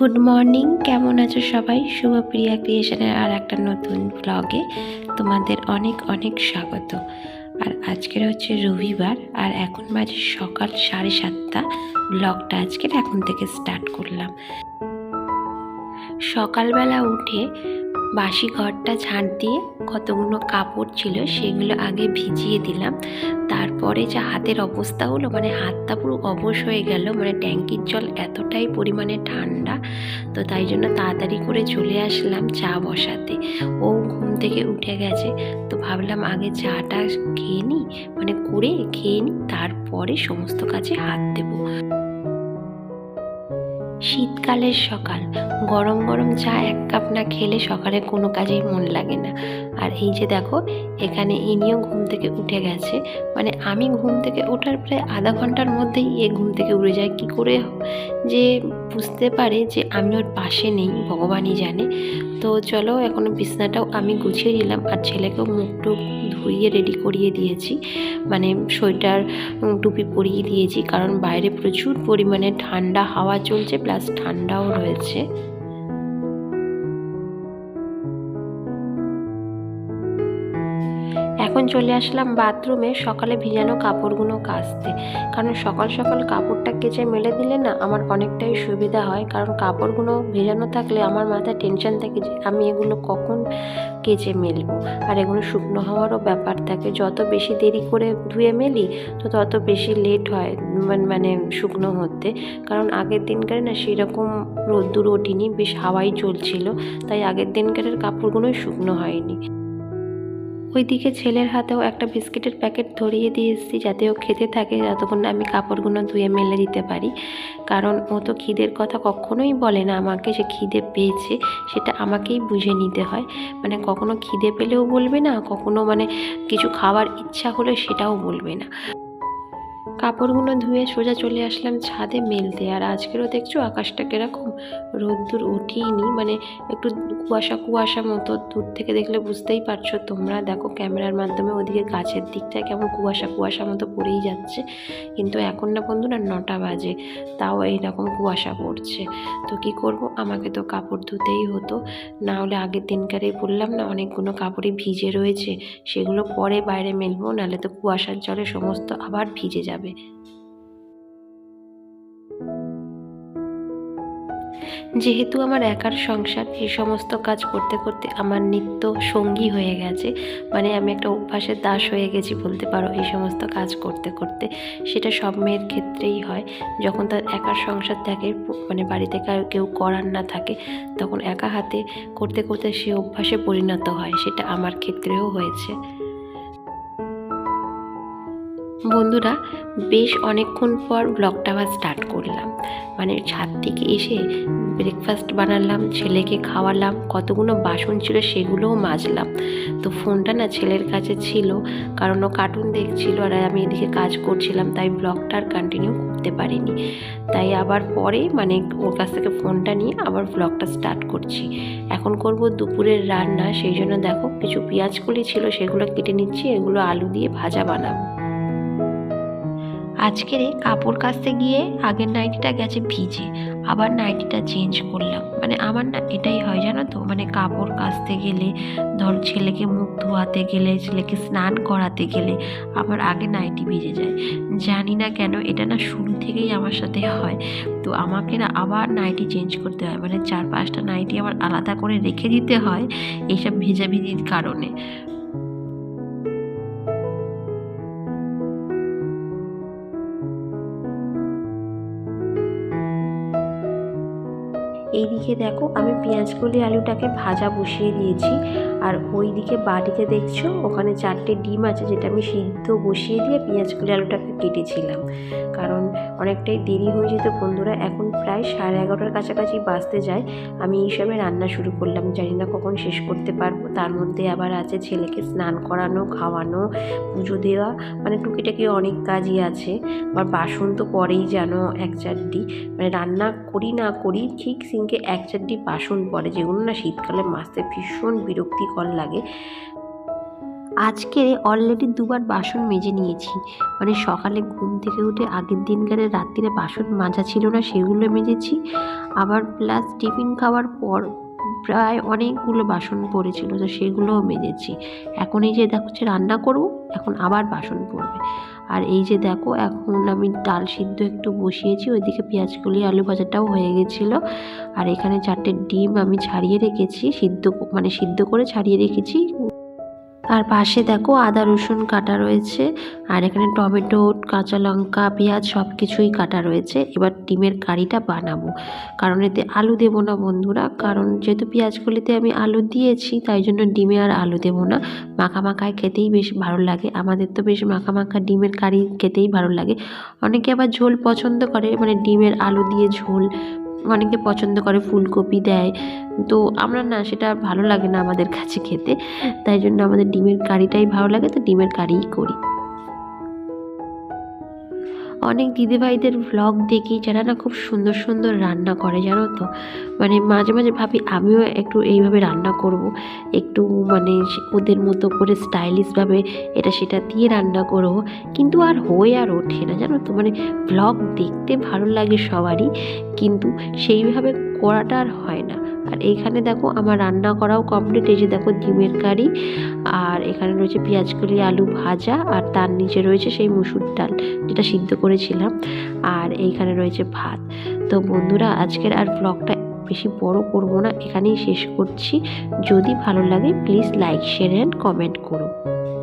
Good morning. কেমন আছো সবাই? শুভ শুভপ্রিয়া ক্রিয়েশনের আর একটা নতুন ব্লগে তোমাদের অনেক অনেক স্বাগত। আর আজকের হচ্ছে রবিবার, আর এখন বাজে সকাল সাড়ে সাতটা। ব্লগটা আজকের এখন থেকে স্টার্ট করলাম। সকালবেলা উঠে বাসি ঘরটা ঝাঁট দিয়ে কতগুলো কাপড় ছিল সেগুলো আগে ভিজিয়ে দিলাম। তারপরে যা হাতের অবস্থা হলো মানে হাতটা পুরো অবশ হয়ে গেল মানে ট্যাঙ্কির জল এতটাই পরিমাণে ঠান্ডা। তো তাই জন্য তাড়াতাড়ি করে চলে আসলাম চা বসাতে। ও ঘুম থেকে উঠে গেছে, তো ভাবলাম আগে চাটা খেয়ে নিই মানে করে খেয়ে নিই, তারপরে সমস্ত কাজে হাত দেবো। শীতকালের সকাল। গরম গরম চা এক কাপ না খেলে সকালে কোনো কাজেই মন লাগে না। আর এই যে দেখো, এখানে ইনিও ঘুম থেকে উঠে গেছে। মানে আমি ঘুম থেকে ওঠার প্রায় আধা ঘণ্টার মধ্যেই এ ঘুম থেকে উড়ে যায়। কি করে যে বুঝতে পারে যে আমি ওর পাশে নেই, ভগবানই জানে। তো চলো এখনও বিছনাটাও আমি গুছিয়ে নিলাম। আর ছেলেকেও মুখ টুক ধুইয়ে রেডি করিয়ে দিয়েছি। মানে সোয়েটার টুপি পরিয়ে দিয়েছি। কারণ বাইরে প্রচুর পরিমাণে ঠান্ডা হাওয়া চলছে প্লাস ঠান্ডাও রয়েছে। এখন চলে আসলাম বাথরুমে, সকালে ভিজানো কাপড়গুলো কাচতে। কারণ সকাল সকাল কাপড়টা কেচে মেলে দিলে না আমার অনেকটাই সুবিধা হয়। কারণ কাপড়গুলো ভেজানো থাকলে আমার মাথায় টেনশন থাকে যে আমি এগুলো কখন কেচে মেলবো। আর এগুলো শুকনো হওয়ারও ব্যাপার থাকে। যত বেশি দেরি করে ধুয়ে মেলি, তো তত বেশি লেট হয় মানে শুকনো হতে। কারণ আগের দিনকারে না সেরকম রোদ্দুর ওঠেনি, বেশ হাওয়াই চলছিল। তাই আগের দিনকারের কাপড়গুলোই শুকনো হয়নি। ওইদিকে ছেলের হাতেও একটা বিস্কিটের প্যাকেট ধরিয়ে দিয়ে এসেছি যাতে ও খেতে থাকে, যতক্ষণ আমি কাপড়গুলো ধুয়ে মেলে দিতে পারি। কারণ ও তো খিদের কথা কখনোই বলে না আমাকে যে খিদে পেয়েছে, সেটা আমাকেই বুঝে নিতে হয়। মানে কখনো খিদে পেলেও বলবে না, কখনো মানে কিছু খাওয়ার ইচ্ছা হলে সেটাও বলবে না। কাপড়গুলো ধুয়ে সোজা চলে আসলাম ছাদে মেলতে। আর আজকেরও দেখছ আকাশটা কীরকম? রোদ্দুর উঠিনি মানে একটু কুয়াশা কুয়াশা মতো দূর থেকে দেখলে বুঝতেই পারছ তোমরা। দেখো ক্যামেরার মাধ্যমে ওদিকে গাছের দিকটা কেমন কুয়াশা কুয়াশা মতো পড়েই যাচ্ছে। কিন্তু এখন না বন্ধুরা নটা বাজে, তাও এইরকম কুয়াশা পড়ছে। তো কি করব? আমাকে তো কাপড় ধুতেই হতো। না হলে আগের দিনকারেই বললাম না, অনেকগুলো কাপড়ই ভিজে রয়েছে, সেগুলো পরে বাইরে মেলবো, নাহলে তো কুয়াশার জলে সমস্ত আবার ভিজে যাবে। যেহেতু আমার একার সংসার এই সমস্ত কাজ করতে করতে আমার নিত্য সঙ্গী হয়ে গেছে মানে আমি একটা অভ্যাসের দাস হয়ে গেছি বলতে পারো এই সমস্ত কাজ করতে করতে, সেটা সব মেয়ের ক্ষেত্রেই হয়। যখন তার একার সংসার থাকে মানে বাড়িতে কেউ করার না থাকে, তখন একা হাতে করতে করতে সে অভ্যাসে পরিণত হয়, সেটা আমার ক্ষেত্রেও হয়েছে। বন্ধুরা, বেশ অনেকক্ষণ পর ব্লগটা আবার স্টার্ট করলাম। মানে ছাদ থেকে এসে ব্রেকফাস্ট বানালাম, ছেলেকে খাওয়ালাম, কতগুলো বাসন ছিল সেগুলোও মাজলাম। তো ফোনটা না ছেলের কাছে ছিল, কারণ ও কার্টুন দেখছিল আর আমি এদিকে কাজ করছিলাম, তাই ব্লগটা আর কন্টিনিউ করতে পারিনি। তাই আবার পরে মানে ওর কাছ থেকে ফোনটা নিয়ে আবার ব্লগটা স্টার্ট করছি। এখন করব দুপুরের রান্না, সেই জন্য দেখো কিছু পেঁয়াজ কলি ছিল, সেগুলো কেটে নিচ্ছি, এগুলো আলু দিয়ে ভাজা বানাবো। আজকের কাপড় কাচতে গিয়ে আগের নাইটিটা গেছে ভিজে, আবার নাইটিটা চেঞ্জ করলাম। মানে আমার না এটাই হয় জানো তো মানে কাপড় কাচতে গেলে, ধর ছেলেকে মুখ ধোয়াতে গেলে, ছেলেকে স্নান করাতে গেলে আমার আগে নাইটি ভিজে যায়। জানি না কেন এটা না শুরু থেকেই আমার সাথে হয়। তো আমাকে না আবার নাইটি চেঞ্জ করতে হয়। মানে চার পাঁচটা নাইটি আমার আলাদা করে রেখে দিতে হয় এইসব ভিজাভিজির কারণে। এইদিকে দেখো আমি পেঁয়াজকলি আলুটাকে ভাজা বসিয়ে দিয়েছি। আর ওই দিকে বাটিতে দেখছ? ওখানে চারটে ডিম আছে যেটা আমি সিদ্ধ বসিয়ে দিয়ে পেঁয়াজকলি আলুটাকে কেটেছিলাম। কারণ অনেকটাই দেরি হয়ে যেত বন্ধুরা, এখন প্রায় সাড়ে এগারোটার কাছাকাছি বাঁচতে যায়। আমি এই সময় রান্না শুরু করলাম। জানি না কখন শেষ করতে পারব। তার মধ্যে আবার আছে ছেলেকে স্নান করানো, খাওয়ানো, পুজো দেওয়া মানে টুকিটাকি অনেক কাজই আছে। আবার বাসন তো পরেই জানো এক চারটি। মানে রান্না করি না করি, ঠিক সিঙ্কে এক চারটি বাসন পড়ে, যেগুলো না শীতকালে মাজতে ভীষণ বিরক্তিকর লাগে। আজকে অলরেডি দুবার বাসন মেজে নিয়েছি। মানে সকালে ঘুম থেকে উঠে আগের দিনকারে রাত্রিরে বাসন মাজা ছিল না, সেগুলো মেজেছি। আবার প্লাস টিফিন খাওয়ার পর প্রায় অনেকগুলো বাসন পড়েছিল, তো সেগুলোও মেজেছি। এখন এই যে দেখো হচ্ছে রান্না করব, এখন আবার বাসন পড়বে। আর এই যে দেখো, এখন আমি ডাল সিদ্ধ একটু বসিয়েছি, ওইদিকে পেঁয়াজ কলি আলু ভাজাটাও হয়ে গেছিল। আর এখানে চারটে ডিম আমি ছাড়িয়ে রেখেছি, সিদ্ধ মানে সিদ্ধ করে ছাড়িয়ে রেখেছি। আর পাশে দেখো আদা, রসুন কাটা রয়েছে আর এখানে টমেটো, কাঁচা লঙ্কা, পেঁয়াজ সব কিছুই কাটা রয়েছে। এবার ডিমের কারিটা বানাবো। কারণ এতে আলু দেবো না বন্ধুরা। কারণ যেহেতু পেঁয়াজগুলিতে আমি আলু দিয়েছি, তাই জন্য ডিমে আর আলু দেবো না। মাখা মাখায় খেতেই বেশ ভালো লাগে। আমাদের তো বেশ মাখা মাখা ডিমের কারি খেতেই ভালো লাগে। অনেকে আবার ঝোল পছন্দ করে মানে ডিমের আলু দিয়ে ঝোল অনেকে পছন্দ করে ফুলকপি দেয়। তো আমরা না সেটা ভালো লাগে না আমাদের কাছে খেতে। তাই জন্য আমাদের ডিমের কারিটাই ভালো লাগে, তো ডিমের কারিই করি। অনেক দিদিভাইদের ভ্লগ দেখি যারা না খুব সুন্দর সুন্দর রান্না করে, জানো তো? মানে মাঝে মাঝে ভাবি আমিও একটু এইভাবে রান্না করব। একটু মানে ওদের মতো করে স্টাইলিশভাবে এটা সেটা দিয়ে রান্না করব। কিন্তু আর হয়ে আর ওঠে না, জানো তো? মানে ভ্লগ দেখতে ভালো লাগে সবারই। কিন্তু সেইভাবে করাটা আর হয় না। আর এইখানে দেখো আমার রান্না করাও কমপ্লিট এই যে দেখো ডিমের কারি, আর এখানে রয়েছে পেঁয়াজ কলি, আলু ভাজা, আর তার নিচে রয়েছে সেই মুসুর ডাল, যেটা সিদ্ধ করেছিলাম। আর এইখানে রয়েছে ভাত। তো বন্ধুরা, আজকের আর ব্লগটা বেশি বড় করব না, এখানেই শেষ করছি। যদি ভালো লাগে please like share and comment করো।